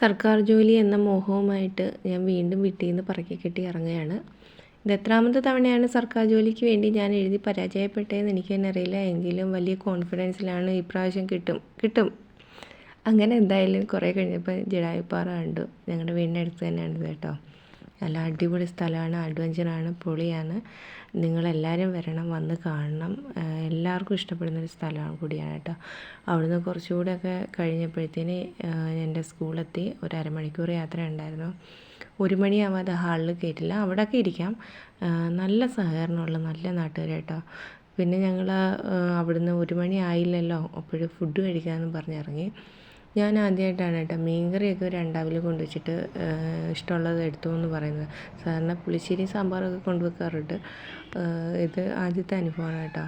സർക്കാർ ജോലി എന്ന മോഹവുമായിട്ട് ഞാൻ വീണ്ടും വീട്ടിൽ നിന്ന് പറക്കി കെട്ടി ഇറങ്ങുകയാണ്. ഇത് എത്രാമത്തെ തവണയാണ് സർക്കാർ ജോലിക്ക് വേണ്ടി ഞാൻ എഴുതി പരാജയപ്പെട്ടതെന്ന് എനിക്ക് തന്നെ അറിയില്ല. എങ്കിലും വലിയ കോൺഫിഡൻസിലാണ് ഇപ്രാവശ്യം കിട്ടും. കിട്ടും. അങ്ങനെ എന്തായാലും കുറേ കഴിഞ്ഞപ്പോൾ ജഡായുപ്പാറ കണ്ടു. ഞങ്ങളുടെ വീടിനടുത്ത് തന്നെയാണ് കേട്ടോ. നല്ല അടിപൊളി സ്ഥലമാണ്. അഡ്വഞ്ചറാണ് പൊളിയാണ്. നിങ്ങളെല്ലാവരും വരണം വന്ന് കാണണം. എല്ലാവർക്കും ഇഷ്ടപ്പെടുന്നൊരു സ്ഥലമാണ് കൂടിയാണ് കേട്ടോ. അവിടുന്ന് കുറച്ചുകൂടെയൊക്കെ കഴിഞ്ഞപ്പോഴത്തേന് എന്റെ സ്കൂളെത്തി. ഒരു അരമണിക്കൂർ യാത്ര ഉണ്ടായിരുന്നു. ഒരു മണിയാവാതെ ഹാളിൽ കയറ്റില്ല അവിടെയൊക്കെ ഇരിക്കാം. നല്ല സഹകരണമുള്ള നല്ല നാട്ടുകാർ കേട്ടോ. പിന്നെ ഞങ്ങൾ അവിടുന്ന് ഒരു മണി ആയില്ലല്ലോ. അപ്പോഴും ഫുഡ് കഴിക്കാമെന്ന് പറഞ്ഞിറങ്ങി. ഞാൻ ആദ്യമായിട്ടാണ് കേട്ടോ മീൻകറിയൊക്കെ രണ്ടാവിൽ കൊണ്ടുവച്ചിട്ട് ഇഷ്ടമുള്ളത് എടുത്തു എന്ന് പറയുന്നത്. സാധാരണ പുളിശ്ശേരി സാമ്പാറൊക്കെ കൊണ്ടുവെക്കാറുണ്ട്. ഇത് ആദ്യത്തെ അനുഭവമാണ് കേട്ടോ.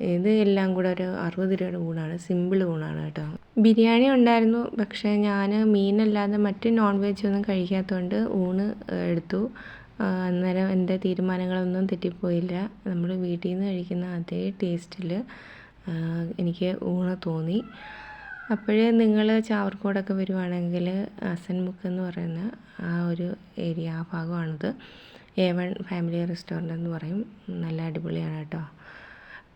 ഇത് എല്ലാം കൂടെ ഒരു അറുപത് രൂപയുടെ ഊണാണ്. സിമ്പിൾ ഊണാണ് കേട്ടോ. ബിരിയാണി ഉണ്ടായിരുന്നു. പക്ഷേ ഞാൻ മീനല്ലാതെ മറ്റ് നോൺ വെജ് ഒന്നും കഴിക്കാത്തതുകൊണ്ട് ഊണ് എടുത്തു. അന്നേരം എന്റെ തീരുമാനങ്ങളൊന്നും തെറ്റിപ്പോയില്ല. നമ്മൾ വീട്ടിൽ നിന്ന് കഴിക്കുന്ന അതേ ടേസ്റ്റിൽ എനിക്ക് ഊണ് തോന്നി. അപ്പോഴേ നിങ്ങൾ ചാവർക്കോടൊക്കെ വരുവാണെങ്കിൽ അസൻമുക്ക് എന്ന് പറയുന്ന ആ ഒരു ഏരിയ ആ ഭാഗമാണിത്. എ വൺ ഫാമിലി റെസ്റ്റോറന്റ് എന്ന് പറയും. നല്ല അടിപൊളിയാണ് കേട്ടോ.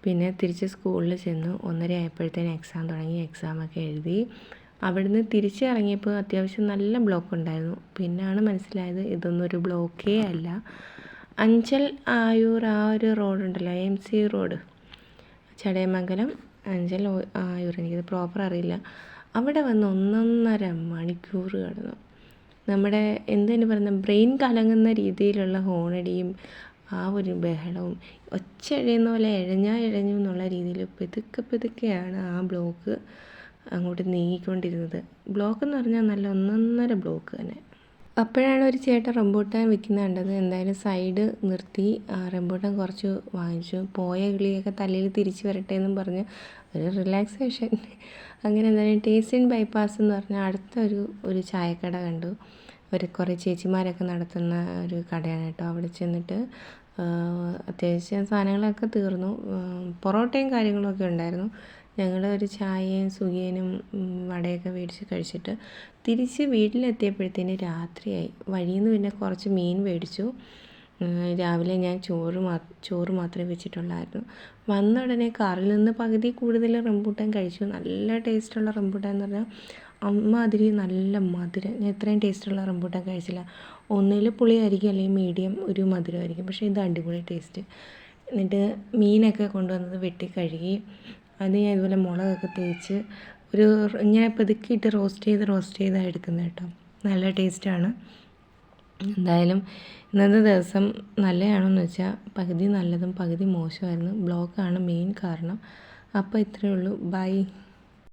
പിന്നെ തിരിച്ച് സ്കൂളിൽ ചെന്നു ഒന്നര ആയപ്പോഴത്തേന് എക്സാം തുടങ്ങി എക്സാമൊക്കെ എഴുതി. അവിടുന്ന് തിരിച്ച് ഇറങ്ങിയപ്പോൾ അത്യാവശ്യം നല്ല ബ്ലോക്ക് ഉണ്ടായിരുന്നു. പിന്നാണ് മനസ്സിലായത് ഇതൊന്നും ഒരു ബ്ലോക്കേ അല്ല. അഞ്ചൽ ആയൂർ ആ ഒരു റോഡുണ്ടല്ലോ M C road Chadayamangalam Anchal Ayur എനിക്കത് പ്രോപ്പർ അറിയില്ല. അവിടെ വന്ന് ഒന്നൊന്നര മണിക്കൂർ കിടന്നു. നമ്മുടെ എന്തിനു പറയുന്ന ബ്രെയിൻ കലങ്ങുന്ന രീതിയിലുള്ള ഹോണടിയും ആ ഒരു ബഹളവും ഒച്ച എഴയുന്ന പോലെ എഴഞ്ഞാൽ എഴഞ്ഞു എന്നുള്ള രീതിയിൽ പെതുക്കെ പെതുക്കെയാണ് ആ ബ്ലോക്ക് അങ്ങോട്ട് നീങ്ങിക്കൊണ്ടിരുന്നത്. ബ്ലോക്ക് എന്ന് പറഞ്ഞാൽ നല്ല ഒന്നൊന്നര ബ്ലോക്ക് തന്നെ. അപ്പോഴാണ് ഒരു ചേട്ടൻ റംബൂട്ടാൻ വിൽക്കുന്ന കണ്ടത്. എന്തായാലും സൈഡ് നിർത്തി റംബൂട്ടാൻ കുറച്ച് വാങ്ങിച്ചു. പോയ കിളിയൊക്കെ തലയിൽ തിരിച്ചു വരട്ടെ എന്നും പറഞ്ഞ് ഒരു റിലാക്സേഷൻ അങ്ങനെ എന്തായാലും ടേസ്റ്റ് ഇൻ ബൈപ്പാസ് എന്ന് പറഞ്ഞാൽ അടുത്തൊരു ഒരു ചായക്കട കണ്ടു. ഒരു കുറേ ചേച്ചിമാരൊക്കെ നടത്തുന്ന ഒരു കടയാണ് കേട്ടോ. അവിടെ ചെന്നിട്ട് അത്യാവശ്യം സാധനങ്ങളൊക്കെ തീർന്നു. പൊറോട്ടയും കാര്യങ്ങളൊക്കെ ഉണ്ടായിരുന്നു. ഞങ്ങൾ ഒരു ചായയും സുഖിയനും വടയൊക്കെ മേടിച്ച് കഴിച്ചിട്ട് തിരിച്ച് വീട്ടിലെത്തിയപ്പോഴത്തേന് രാത്രിയായി. വഴിയിൽ നിന്ന് പിന്നെ കുറച്ച് മീൻ മേടിച്ചു. രാവിലെ ഞാൻ ചോറ് മാ ചോറ് മാത്രമേ വെച്ചിട്ടുള്ളായിരുന്നു. വന്ന ഉടനെ കാറിൽ നിന്ന് പകുതി കൂടുതൽ റംബൂട്ടാൻ കഴിച്ചു. നല്ല ടേസ്റ്റുള്ള റംബൂട്ടാൻ എന്ന് പറഞ്ഞാൽ അമ്മാതിരി നല്ല മധുരം. ഞാൻ ഇത്രയും ടേസ്റ്റുള്ള റംബൂട്ടാൻ കഴിച്ചില്ല. ഒന്നിൽ പുളിയായിരിക്കും അല്ലെങ്കിൽ മീഡിയം ഒരു മധുരമായിരിക്കും. പക്ഷേ ഇത് അടിപൊളി ടേസ്റ്റ്. എന്നിട്ട് മീനൊക്കെ കൊണ്ടുവന്നത് വെട്ടി കഴുകി. അത് ഞാൻ ഇതുപോലെ മുളകൊക്കെ തേച്ച് ഒരു ഞാൻ പതുക്കിയിട്ട് റോസ്റ്റ് ചെയ്ത് റോസ്റ്റ് ചെയ്താണ് എടുക്കുന്നത് കേട്ടോ. നല്ല ടേസ്റ്റാണ്. എന്തായാലും ഇന്നത്തെ ദിവസം നല്ലതാണോയെന്ന് വെച്ചാൽ പകുതി നല്ലതും പകുതി മോശമായിരുന്നു. ബ്ലോക്കാണ് മെയിൻ കാരണം. അപ്പോൾ ഇത്രയേ ഉള്ളൂ. ബൈ